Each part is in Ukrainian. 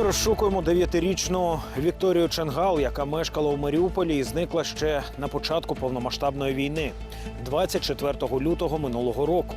Ми розшукуємо дев'ятирічну Вікторію Ченгал, яка мешкала у Маріуполі і зникла ще на початку повномасштабної війни, 24 лютого минулого року.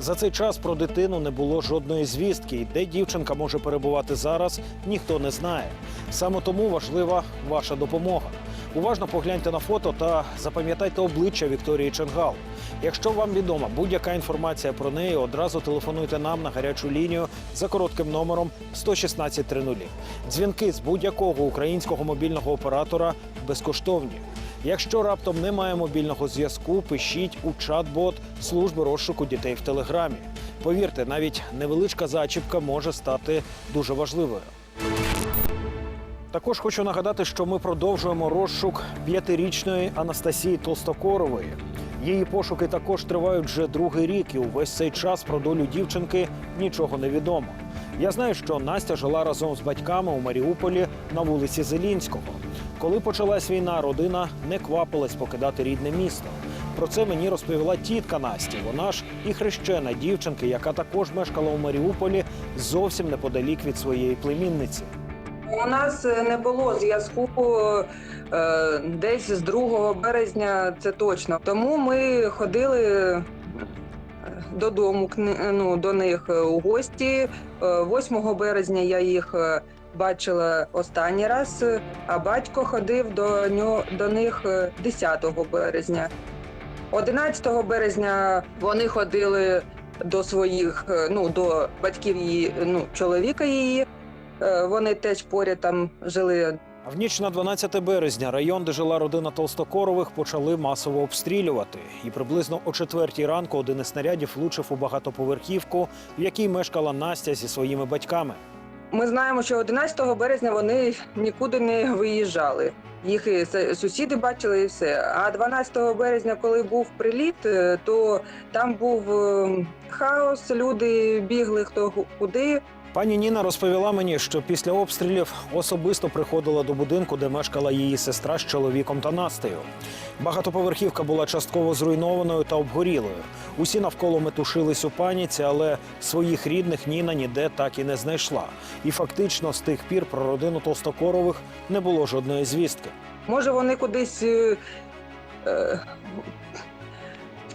За цей час про дитину не було жодної звістки, і де дівчинка може перебувати зараз, ніхто не знає. Саме тому важлива ваша допомога. Уважно погляньте на фото та запам'ятайте обличчя Вікторії Ченгал. Якщо вам відома будь-яка інформація про неї, одразу телефонуйте нам на гарячу лінію за коротким номером 11630. Дзвінки з будь-якого українського мобільного оператора безкоштовні. Якщо раптом немає мобільного зв'язку, пишіть у чат-бот служби розшуку дітей в телеграмі. Повірте, навіть невеличка зачіпка може стати дуже важливою. Також хочу нагадати, що ми продовжуємо розшук п'ятирічної Анастасії Толстокорової. Її пошуки також тривають вже другий рік, і увесь цей час про долю дівчинки нічого не відомо. Я знаю, що Настя жила разом з батьками у Маріуполі на вулиці Зелінського. Коли почалась війна, родина не квапилась покидати рідне місто. Про це мені розповіла тітка Насті. Вона ж і хрещена дівчинки, яка також мешкала у Маріуполі зовсім неподалік від своєї племінниці. У нас е, не було зв'язку е, десь з 2 березня, це точно. Тому ми ходили е, додому ну, до них у гості. Е, 8 березня я їх бачила останній раз, а батько ходив до, нього, до них е, 10 березня. 11 березня вони ходили до своїх, ну, до батьків її, ну, чоловіка її. Е, Вони теж поряд там жили. В ніч на 12 березня район, де жила родина Толстокорових, почали масово обстрілювати. І приблизно о четвертій ранку один із снарядів влучив у багатоповерхівку, в якій мешкала Настя зі своїми батьками. Ми знаємо, що 11 березня вони нікуди не виїжджали. Їх і сусіди бачили і все. А 12 березня, коли був приліт, е, то там був е, хаос, люди бігли хто куди. Пані Ніна розповіла мені, що після обстрілів особисто приходила до будинку, де мешкала її сестра з чоловіком та Настею. Багатоповерхівка була частково зруйнованою та обгорілою. Усі навколо метушились у паніці, але своїх рідних Ніна ніде так і не знайшла. І фактично з тих пір про родину Толстокорових не було жодної звістки. Може, вони кудись е, е,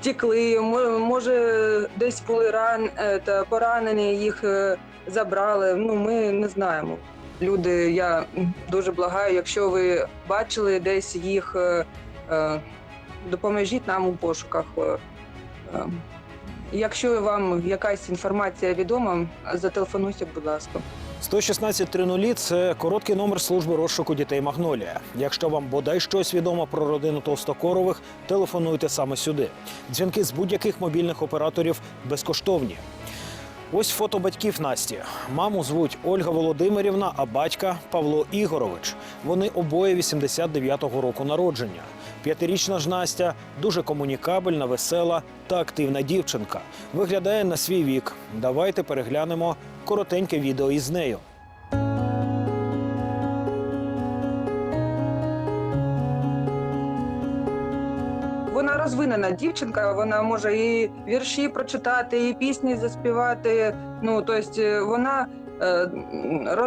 втекли, мо- може, десь були ран, е, та поранені, їх е, забрали. Ну, ми не знаємо. Люди, я дуже благаю, якщо ви бачили десь їх, е, допоможіть нам у пошуках. Якщо вам якась інформація відома, зателефонуйте, будь ласка. 11630 – це короткий номер служби розшуку дітей Магнолія. Якщо вам бодай щось відомо про родину Толстокорових, телефонуйте саме сюди. Дзвінки з будь-яких мобільних операторів безкоштовні. Ось фото батьків Насті. Маму звуть Ольга Володимирівна, а батька Павло Ігорович. Вони обоє 89-го року народження. П'ятирічна ж Настя дуже комунікабельна, весела та активна дівчинка. Виглядає на свій вік. Давайте переглянемо коротеньке відео із нею. Розвинена дівчинка, вона може і вірші прочитати, і пісні заспівати. Ну тобто вона е,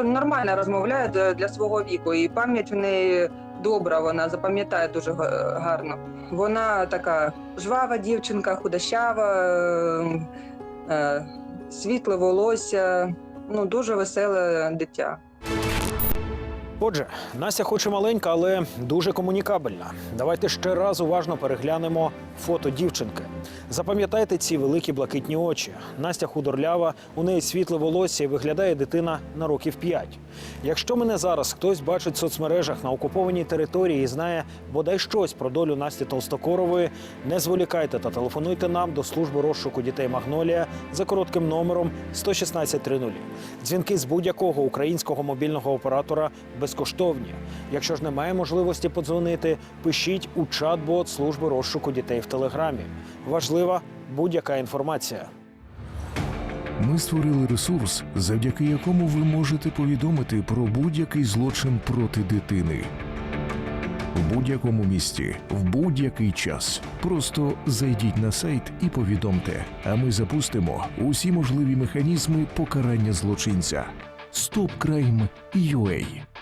нормально розмовляє для, свого віку, і пам'ять в неї добра. Вона запам'ятає дуже га- гарно. Вона така жвава дівчинка, худощава, е, е, світле волосся. Ну дуже веселе дитя. Отже, Настя хоч і маленька, але дуже комунікабельна. Давайте ще раз уважно переглянемо фото дівчинки. Запам'ятайте ці великі блакитні очі. Настя худорлява, у неї світле волосся і виглядає дитина на років 5. Якщо мене зараз хтось бачить в соцмережах на окупованій території і знає бодай щось про долю Насті Толстокорової, не зволікайте та телефонуйте нам до служби розшуку дітей Магнолія за коротким номером 11630. Дзвінки з будь-якого українського мобільного оператора безкоштовні. Якщо ж немає можливості подзвонити, пишіть у чат-бот служби розшуку дітей в телеграмі. Важлива будь-яка інформація. Ми створили ресурс, завдяки якому ви можете повідомити про будь-який злочин проти дитини. В будь-якому місті, в будь-який час. Просто зайдіть на сайт і повідомте, а ми запустимо усі можливі механізми покарання злочинця. stopcrime.ua